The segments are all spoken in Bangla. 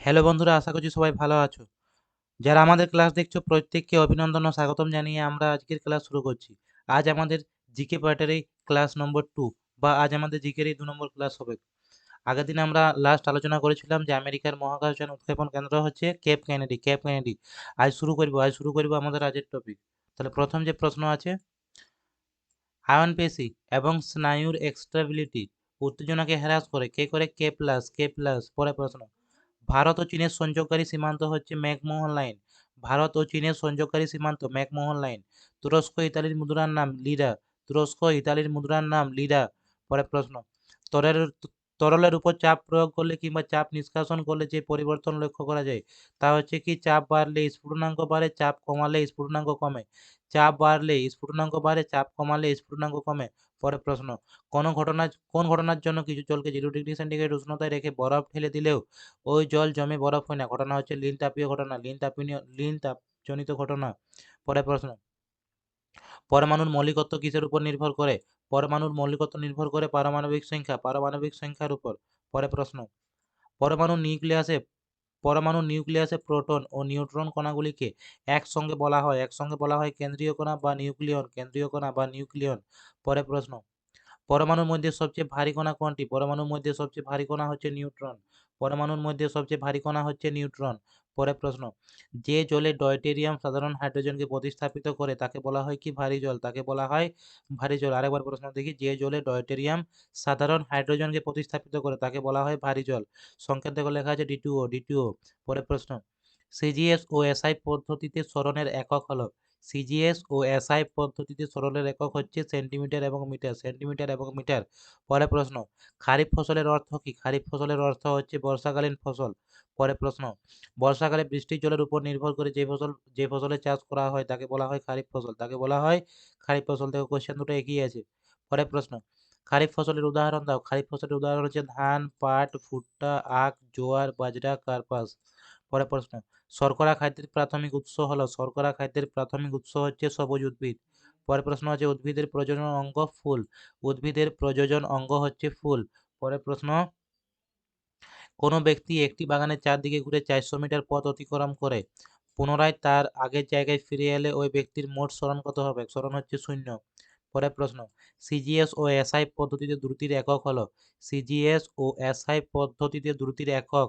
হ্যালো বন্ধুরা, আশা করছি সবাই ভালো আছো। যারা আমাদের ক্লাস দেখছ, প্রত্যেককে অভিনন্দন ও স্বাগতম জানিয়ে আমরা আজকের ক্লাস শুরু করছি। আজ আমাদের জিকে পার্টের এই ক্লাস নম্বর টু বা আজ আমাদের জিকের এই দু নম্বর ক্লাস হবে। আগের দিন আমরা লাস্ট আলোচনা করেছিলাম যে আমেরিকার মহাকাশযান উৎক্ষেপণ কেন্দ্র হচ্ছে কেপ ক্যানেডি কেপ ক্যানেডি আজ শুরু করব, আজ শুরু করব আমাদের আজের টপিক তাহলে প্রথম যে প্রশ্ন আছে, আয়ন পেশি এবং স্নায়ুর এক্সট্রাবিলিটি উত্তেজনাকে হ্রাস করে, কে করে? কে প্লাস কে প্লাস পরে প্রশ্ন। ভারত ও চীনের সংযোগকারী সীমান্ত হচ্ছে ম্যাকমোহন লাইন। ভারত ও চীনের সংযোগকারী সীমান্ত ম্যাকমোহন লাইন। তুরস্ক ইতালির মুদ্রার নাম লিরা তুরস্ক ইতালির মুদ্রার নাম লিরা পরে প্রশ্ন। তরের তরলের উপর চাপ প্রয়োগ করলে কিংবা চাপ নিষ্কাশন করলে যে পরিবর্তন লক্ষ্য করা যায়, তা হচ্ছে কি চাপ বাড়লে স্ফুটনাঙ্ক বাড়ে, চাপ কমালে স্ফুটনাঙ্ক কমে। চাপ বাড়লে স্ফুটনাঙ্ক বাড়ে, চাপ কমালে স্ফুটনাঙ্ক কমে। পরে প্রশ্ন, কোন ঘটনা, কোন ঘটনার জন্য কিছু জলকে জিরো ডিগ্রি সেন্টিগ্রেড উষ্ণতায় রেখে বরফ ঠেলে দিলেও ওই জল জমে বরফ হয় না? ঘটনা হচ্ছে লিন তাপীয় ঘটনা, লিন তাপীয়, লিন তাপজনিত ঘটনা। পরে প্রশ্ন, পরমাণুর মৌলিকত্ব কিসের উপর নির্ভর করে? পরমাণুর মৌলিকত্ব নির্ভর করে পারমাণবিক সংখ্যা, পারমাণবিক সংখ্যার উপর। পরে প্রশ্ন, পরমাণু নিউক্লিয়াসে পরমাণু নিউক্লিয়াসে প্রোটন ও নিউট্রন কণাগুলিকে একসঙ্গে বলা হয়। একসঙ্গে বলা হয় কেন্দ্রীয় কণা বা নিউক্লিয়ন, কেন্দ্রীয় কণা বা নিউক্লিয়ন। পরে প্রশ্ন, পরমাণুর মধ্যে সবচেয়ে ভারী কণা কোনটি? পরমাণুর মধ্যে সবচেয়ে ভারী কণা হচ্ছে নিউট্রন। পরমাণুর মধ্যে সবচেয়ে ভারী কণা হচ্ছে নিউট্রন। পরে প্রশ্ন, যে জলে ডয়টেরিয়াম সাধারণ হাইড্রোজেনকে প্রতিস্থাপিত করে তাকে বলা হয় কি ভারী জল? তাকে বলা হয় ভারী জল। আরেকবার প্রশ্ন দেখি, যে জলে ডয়টেরিয়াম সাধারণ হাইড্রোজেনকে প্রতিস্থাপিত করে তাকে বলা হয় ভারী জল। সংকেত দেখো লেখা আছে ডিটুও ডিটিও পরে প্রশ্ন সিজিএস ও এসআই পদ্ধতিতে স্মরণের একক হলো। সিজিএস ও এসআই পদ্ধতিতে সরলের একক হচ্ছে সেন্টিমিটার এবং মিটার, সেন্টিমিটার এবং মিটার। পরে প্রশ্ন, খারিফ ফসলের অর্থ কি? খারিফ ফসলের অর্থ হচ্ছে বর্ষাকালীন ফসল। পরে প্রশ্ন, বর্ষাকালে বৃষ্টির জলের উপর নির্ভর করে যে ফসল, যে ফসলের চাষ করা হয় তাকে বলা হয় খারিফ ফসল। তাকে বলা হয় খারিফ ফসল। থেকে কোশ্চেন দুটো এগিয়ে আছে। পরে প্রশ্ন, খারিফ ফসলের উদাহরণ দাও। খারিফ ফসলের উদাহরণ হচ্ছে ধান, পাট, ভুট্টা, আখ, জোয়ার, বাজরা, কার্পাস। পরে প্রশ্ন, শর্করা খাদ্যের প্রাথমিক উৎস হলো, শর্করা খাদ্যের প্রাথমিক উৎস হচ্ছে সবুজ উদ্ভিদ। পরের প্রশ্ন আছে, উদ্ভিদের প্রজনন অঙ্গ ফুল, উদ্ভিদের প্রযোজন অঙ্গ হচ্ছে ফুল। পরের প্রশ্ন, কোনো ব্যক্তি একটি বাগানের চারদিকে ঘুরে চারশো মিটার পথ অতিক্রম করে, পুনরায় তার আগের জায়গায় ফিরে এলে ওই ব্যক্তির মোট স্মরণ কত হবে? স্মরণ হচ্ছে শূন্য। পরের প্রশ্ন সিজিএস ও এসআই পদ্ধতিতে দ্রুতির একক হলো? সিজিএস ও এসআই পদ্ধতিতে দ্রুতির একক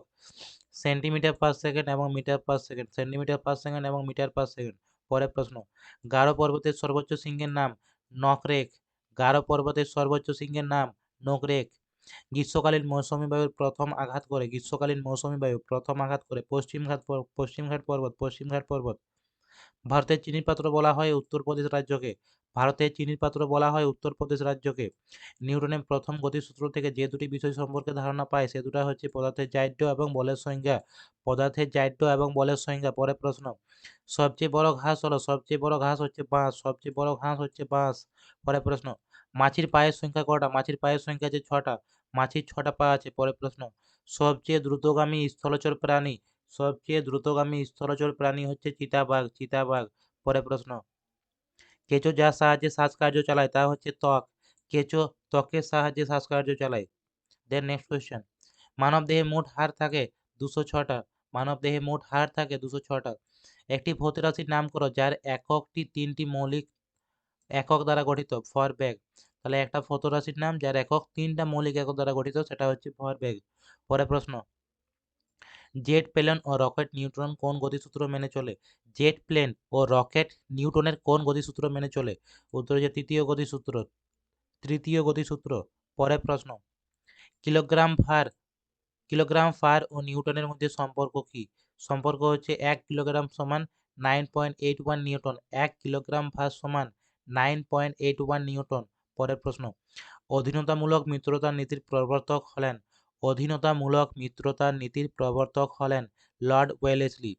সেন্টিমিটার পার সেকেন্ড এবং metre per second, centimetre per second এবং মিটার পার সেকেন্ড। পরের প্রশ্ন, গারো পর্বতের সর্বোচ্চ সিংহের নাম নকরেক। গারো পর্বতের সর্বোচ্চ সিংহের নাম নকরেক। গ্রীষ্মকালীন মৌসুমী বায়ুর প্রথম আঘাত করে, গ্রীষ্মকালীন মৌসুমী বায়ু প্রথম আঘাত করে পশ্চিমঘাট পশ্চিমঘাট পর্বত পশ্চিমঘাট পর্বত। ভারতের চিনির পাত্র বলা হয় উত্তরপ্রদেশ রাজ্যকে। ভারতের চিনির পাত্র বলা হয় উত্তরপ্রদেশ রাজ্যকে। নিউটনের প্রথম গতিসূত্র থেকে যে দুটি বিষয় সম্পর্কে ধারণা পায়, সে দুটা হচ্ছে পদার্থের জাইড্য এবং বলের সংজ্ঞা। পদার্থের জাইড্য এবং বলের সংজ্ঞা পরে প্রশ্ন। সবচেয়ে বড় ঘাস হলো, সবচেয়ে বড় ঘাস হচ্ছে বাঁশ, সবচেয়ে বড় ঘাস হচ্ছে বাঁশ। পরে প্রশ্ন, মাছির পায়ের সংখ্যা কটা? মাছির পায়ের সংখ্যা আছে ছটা, মাছির ছটা পা আছে পরে প্রশ্ন। সবচেয়ে দ্রুতগামী স্থলচর প্রাণী সবচেয়ে দ্রুতগামী স্থলচর প্রাণী হচ্ছে চিতাবাঘ চিতাবাঘ পরে প্রশ্ন। কেঁচো যার সাহায্যে শ্বাসকার্য চালায় তা হচ্ছে ত্বক। কেঁচো ত্বকের সাহায্যে শ্বাসকার্য চালায়। দেন নেক্সট কোয়েশ্চেন মানব দেহে মোট হাড় থাকে দুশো ছটা। মানব দেহে মোট হাড় থাকে দুশো ছটা। একটি ভৌত রাশির নাম করো যার এককটি তিনটি মৌলিক একক দ্বারা গঠিত ফর ব্যাগ তাহলে একটা ভৌত রাশির নাম যার একক তিনটা মৌলিক একক দ্বারা গঠিত, সেটা হচ্ছে ভর ব্যাগ পরে প্রশ্ন। জেট প্লেন ও রকেট নিউট্রন কোন গতিসূত্র মেনে চলে? জেট প্লেন ও রকেট নিউটনের কোন গতিসূত্র মেনে চলে? উত্তর যে তৃতীয় গতিসূত্র। তৃতীয় গতিসূত্র, পরের প্রশ্ন। কিলোগ্রাম ভার কিলোগ্রাম ফার ও নিউটনের মধ্যে সম্পর্ক কি? সম্পর্ক হচ্ছে এক কিলোগ্রাম সমান nine point eight one newton. এক কিলোগ্রাম ভার সমান nine point eight one newton. পরের প্রশ্ন। অধীনতামূলক মিত্রতার নীতির প্রবর্তক হলেন অধীনতামূলক মিত্রতার নীতির প্রবর্তক হলেন লর্ড ওয়েলেসলি।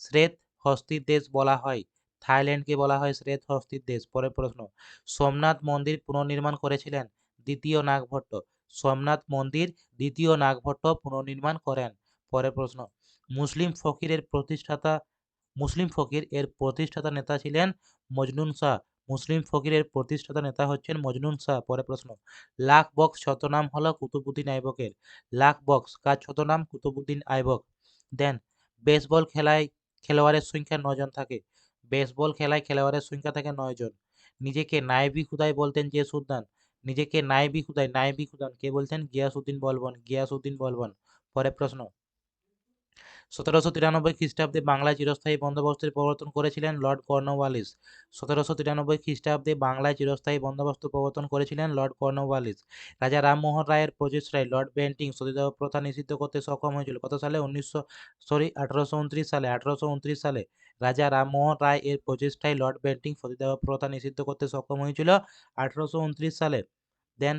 শ্রেত হস্তির দেশ বলা হয়। থাইল্যান্ডকে বলা হয় শ্রেত হস্তির দেশ। পরের প্রশ্ন, সোমনাথ মন্দির পুনর্নির্মাণ করেছিলেন? দ্বিতীয় নাগভট্ট। সোমনাথ মন্দির দ্বিতীয় নাগভট্ট পুনর্নির্মাণ করেন। পরের প্রশ্ন, মুসলিম ফকিরের প্রতিষ্ঠাতা, মুসলিম ফকির এর প্রতিষ্ঠাতা নেতা ছিলেন মজনুন শাহ। মুসলিম ফকিরের প্রতিষ্ঠাতা নেতা হচ্ছেন মজনুন শাহ। পরে প্রশ্ন, লাখ বক্স ছতনাম হলো কুতুবুদ্দিন আইবকের। লাখ বক্স কার ছতনাম কুতুবুদ্দিন আইবক। দেন বেসবল খেলায় খেলোয়াড়ের সংখ্যা নজন থাকে। বেসবল খেলায় খেলোয়াড়ের সংখ্যা থাকে জন। নিজেকে নায়েবি খুদাই বলতেন যে সুলতান নিজেকে নায়েবি খুদাই, নায়েবি খুদান। কে বলতেন গিয়াসউদ্দিন বলবন গিয়াসউদ্দিন বলবন। পরের প্রশ্ন সতেরোশো তিরানব্বই খ্রিস্টাব্দে বাংলায় চিরস্থায়ী বন্দোবস্তের প্রবর্তন করেছিলেন লর্ড কর্নওয়ালিস। সতেরোশো তিরানব্বই খ্রিস্টাব্দে বাংলায় চিরস্থায়ী বন্দোবস্ত প্রবর্তন করেছিলেন লর্ড কর্নওয়ালিস। রাজা রামমোহন রায়ের প্রচেষ্টায় লর্ড বেন্টিং সতীদাহ প্রথা নিষিদ্ধ করতে সক্ষম হয়েছিল। কত সালে? উনিশশো, সরি, আঠারোশো উনত্রিশ সালে। আঠারোশো উনত্রিশ সালে রাজা রামমোহন রায় এর প্রচেষ্টায় লর্ড বেন্টিং সতীদাহ প্রথা নিষিদ্ধ করতে সক্ষম হয়েছিল। আঠারোশো উনত্রিশ সালে। দেন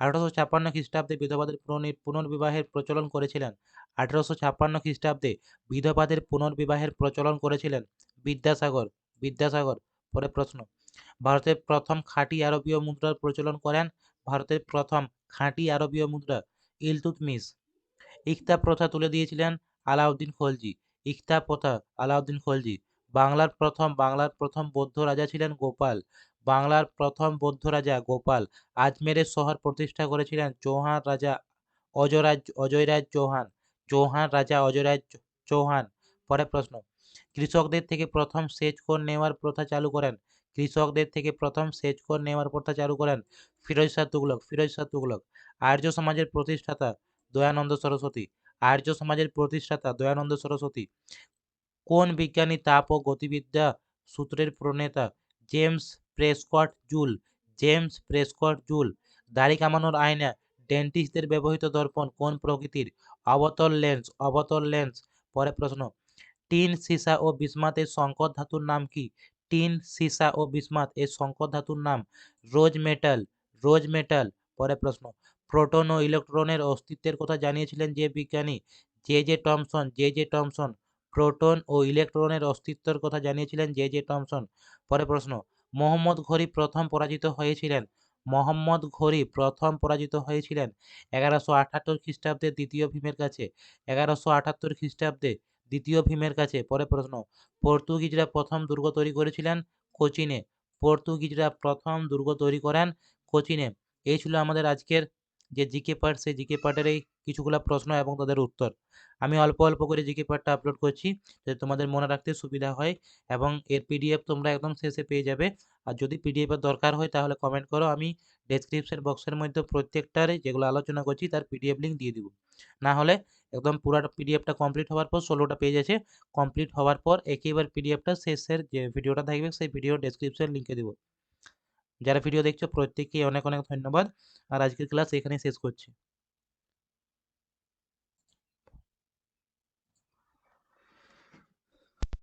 আঠারোশো ছাপ্পান্ন খ্রিস্টাব্দে বিধবাদের পুনর্বিবাহের প্রচলন করেছিলেন। আঠারোশো ছাপ্পান্ন খ্রিস্টাব্দে বিধবাদের পুনর্বিবাহের প্রচলন করেছিলেন বিদ্যাসাগর বিদ্যাসাগর, পরে প্রশ্ন। ভারতের প্রথম খাঁটি আরবীয় মুদ্রার প্রচলন করেন ভারতের প্রথম খাঁটি আরবীয় মুদ্রা ইলতুৎমিশ ইকতা প্রথা তুলে দিয়েছিলেন আলাউদ্দিন খলজি। ইকতা প্রথা আলাউদ্দিন খলজি। বাংলার প্রথম বাংলার প্রথম বৌদ্ধ রাজা ছিলেন গোপাল। বাংলার প্রথম বৌদ্ধ রাজা গোপাল আজমেরের শহর প্রতিষ্ঠা করেছিলেন চৌহান রাজা অজরাজ, অজয়রাজ চৌহান। চৌহান রাজা অজয়রাজ চৌহান। পরে প্রশ্ন, কৃষকদের থেকে প্রথম সেচ কর নেওয়ার প্রথা চালু করেন? কৃষকদের থেকে প্রথম সেচ কর নেওয়ার প্রথা চালু করেন? ফিরোজ শাহ তুগলক, ফিরোজ শাহ তুগলক। আর্য সমাজের প্রতিষ্ঠাতা দয়ানন্দ সরস্বতী। আর্য সমাজের প্রতিষ্ঠাতা দয়ানন্দ সরস্বতী। কোন বিজ্ঞানী তাপ ও গতিবিদ্যা সূত্রের প্রণেতা James Prescott Joule, James Prescott Joule, দাড়ি কামানোর আয়না, ডেন্টিস্টদের ব্যবহৃত দর্পণ, কোন প্রকৃতির? অবতল লেন্স অবতল লেন্স। পরে প্রশ্ন, টিন, সীসা ও বিসমাতের সংকর ধাতুর নাম কি? টিন, সীসা ও বিসমাত এর সংকর ধাতুর নাম রোজ মেটাল রোজ মেটাল। পরে প্রশ্ন, প্রোটন ও ইলেকট্রনের অস্তিত্বের কথা জানিয়েছিলেন যে বিজ্ঞানী J J Thomson, J J Thomson, proton ও ইলেকট্রনের অস্তিত্বের কথা জানিয়েছিলেন জে জে টমসন। পরে প্রশ্ন মোহাম্মদ ঘড়ি প্রথম পরাজিত হয়েছিলেন। মোহাম্মদ ঘড়ি প্রথম পরাজিত হয়েছিলেন এগারোশো আটাত্তর খ্রিস্টাব্দে দ্বিতীয় ভীমের কাছে। এগারোশো আটাত্তর খ্রিস্টাব্দে দ্বিতীয় ভীমের কাছে। পরে প্রশ্ন, পর্তুগিজরা প্রথম দুর্গ তৈরি করেছিলেন কোচিনে। পর্তুগিজরা প্রথম দুর্গ তৈরি করেন কোচিনে। এই ছিল আমাদের আজকের যে জিকে পার্ট সেই জিকে পার্টের এই কিছুগুলা প্রশ্ন এবং তাদের উত্তর। আমি অল্প অল্প করে জিকে পার্টটা আপলোড করছি যাতে তোমাদের মনে রাখতে সুবিধা হয় এবং এর পিডিএফ তোমরা একদম শেষে পেয়ে যাবে। আর যদি পিডিএফের দরকার হয় তাহলে কমেন্ট করো, আমি ডেসক্রিপশন বক্সের মধ্যে প্রত্যেকটারে যেগুলো আলোচনা করছি তার পিডিএফ লিঙ্ক দিয়ে দিব। না হলে একদম পুরাটা পিডিএফটা কমপ্লিট হওয়ার পর ষোলোটা পেজ আছে কমপ্লিট হওয়ার পর একেবার পিডিএফটা শেষের যে ভিডিওটা থাকবে সেই ভিডিও ডেসক্রিপশন লিঙ্কে দেবো। যারা ভিডিও দেখছ প্রত্যেককে অনেক অনেক ধন্যবাদ। আর আজকের ক্লাস এখানেই শেষ করছি।